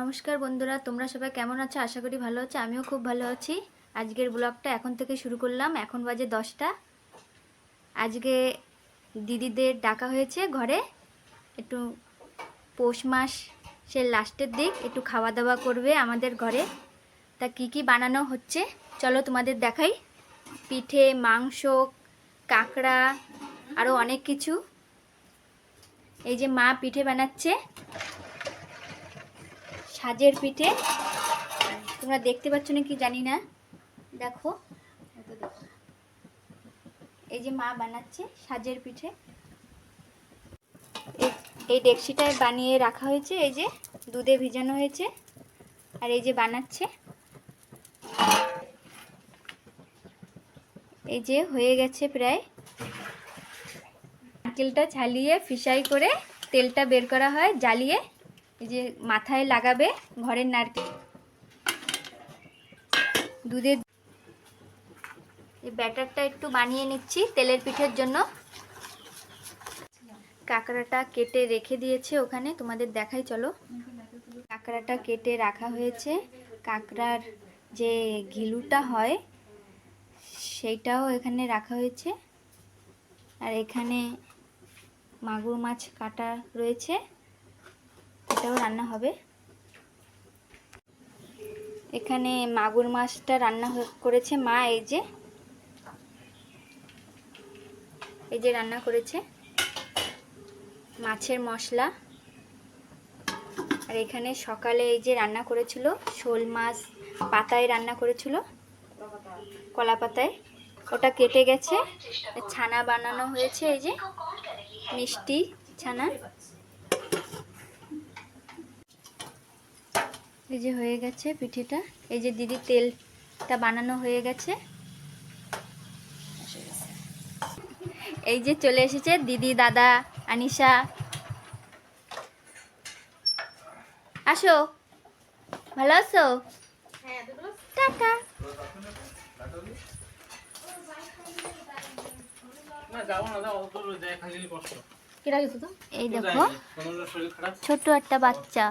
নমস্কার বন্ধুরা, তোমরা সবাই কেমন আছো? আশা করি ভালো আছো, আমিও খুব ভালো আছি। আজকের ব্লগটা এখন থেকে শুরু করলাম, এখন বাজে দশটা। আজকে দিদিদের ডাকা হয়েছে ঘরে, একটু পৌষ মাস সে লাস্টের দিক, একটু খাওয়া দাওয়া করবে আমাদের ঘরে। তা কি কি বানানো হচ্ছে? চলো তোমাদের দেখাই। পিঠে, মাংস, কাঁকড়া আরও অনেক কিছু। এই যে মা পিঠে বানাচ্ছে। সাজের পিঠে। তোমরা দেখতে পাচ্ছ না কি জানি না। দেখো এই যে মা বানাচ্ছে সাজের পিঠে। এই- ডেকসিটায় বানিয়ে রাখা হয়েছে, এই যে দুধে ভিজানো হয়েছে, আর এই যে বানাচ্ছে। এই যে হয়ে গেছে প্রায়। নারকেলটা ছালিয়ে ফিসাই করে তেলটা বের করা হয়, জ্বালিয়ে এই যে মাথায় লাগাবে ঘরের নারকেল। দুধের এই ব্যাটারটা একটু বানিয়ে নিচ্ছি তেলের পিঠের জন্য। কাঁকড়াটা কেটে রেখে দিয়েছে ওখানে, তোমাদের দেখাই, চলো। কাঁকড়াটা কেটে রাখা হয়েছে। কাঁকড়ার যে ঘিলুটা হয়, সেইটাও এখানে রাখা হয়েছে। আর এখানে মাগুর মাছ কাটা রয়েছে। এটাও রান্না হবে। এখানে মাগুর মাছটা রান্না করেছে মা এই যে। এই যে রান্না করেছে। মাছের মশলা। আর এখানে সকালে এই যে রান্না করেছিল, শোল মাছ, পাতায় রান্না করেছিল। কলা পাতায়। ওটা কেটে গেছে। ছানা বানানো হয়েছে এই যে। মিষ্টি ছানা। এই যে হয়ে গেছে পিঠেটা। এই যে দিদি তেলটা বানানো হয়ে গেছে। এই যে চলে এসেছে দিদি, দাদা, আনিশা। আসো। ভালো আছো? টাটা। না, যাব না, যাও অত খালি কষ্ট। এই দেখো ছোট একটা বাচ্চা।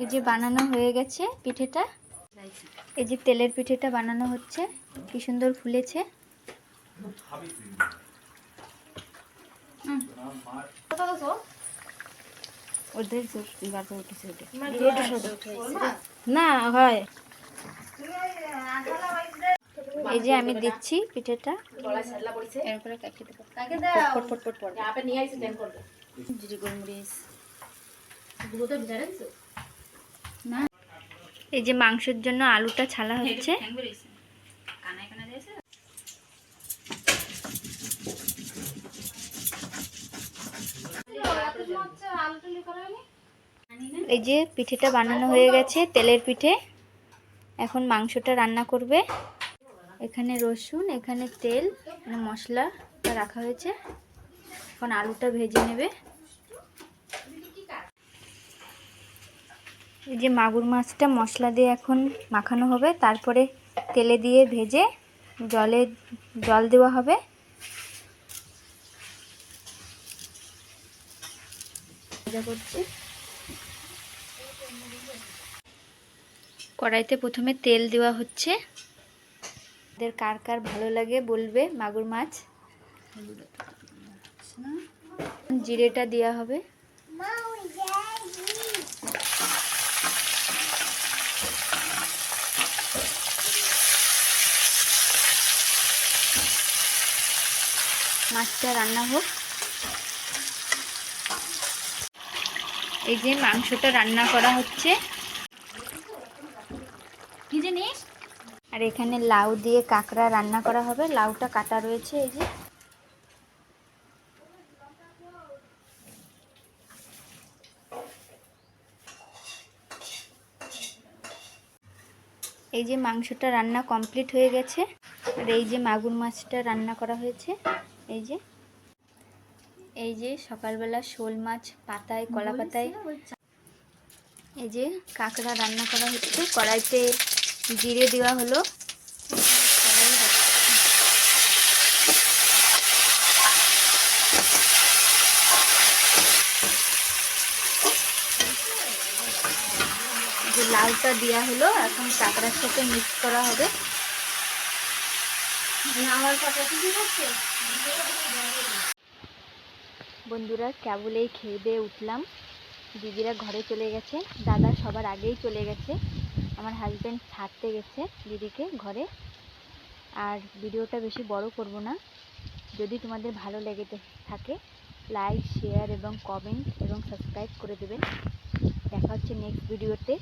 এই যে বানানো হয়ে গেছে পিঠেটা। এই যে তেলের পিঠেটা বানানো হচ্ছে। কি সুন্দর ফুলেছে। না হয়। এই যে আমি দিচ্ছি পিঠেটা। এই যে মাংসের জন্য আলুটা ছালা হচ্ছে। এই যে পিঠেটা বানানো হয়ে গেছে, তেলের পিঠে। এখন মাংসটা রান্না করবে। এখানে রসুন, এখানে তেল মশলা রাখা হয়েছে। এখন আলুটা ভেজে নেবে। এই যে মাগুর মাছটা মশলা দিয়ে এখন মাখানো হবে, তারপরে তেলে দিয়ে ভেজে জলে জল দেওয়া হবে। করছে। কড়াইতে প্রথমে তেল দেওয়া হচ্ছে। এদের কার কার ভালো লাগে বলবে মাগুর মাছ। জিরেটা দেওয়া হবে। মাছটা রান্না হোক। এই যে মাংসটা রান্না করা হচ্ছে। কি জিনিস? আর এখানে লাউ দিয়ে কাঁকড়া রান্না করা হবে। লাউটা কাটা রয়েছে এই যে। এই যে মাংসটা রান্না কমপ্লিট হয়ে গেছে। আর এই যে মাগুর মাছটা রান্না করা হয়েছে। এই যে। এই যে সকালবেলা শোল মাছ পাতায় কলা পাতায় এই যে কাঁকড়া রান্না করা হচ্ছে। কড়াইতে জিরে দেওয়া হলো। যে লালটা দেওয়া হলো এখন কাঁকড়ার সাথে মিক্স করা হবে। বন্ধুরা কেবলেই খেয়ে দিয়ে উঠলাম। দিদিরা ঘরে চলে গেছে। দাদা সবার আগেই চলে গেছে। আমার হাজব্যান্ড ছাড়তে গেছে দিদিকে ঘরে। আর ভিডিওটা বেশি বড় করব না। যদি তোমাদের ভালো লেগে থাকে লাইক শেয়ার এবং কমেন্ট এবং সাবস্ক্রাইব করে দেবেন। দেখা হচ্ছে নেক্সট ভিডিওতে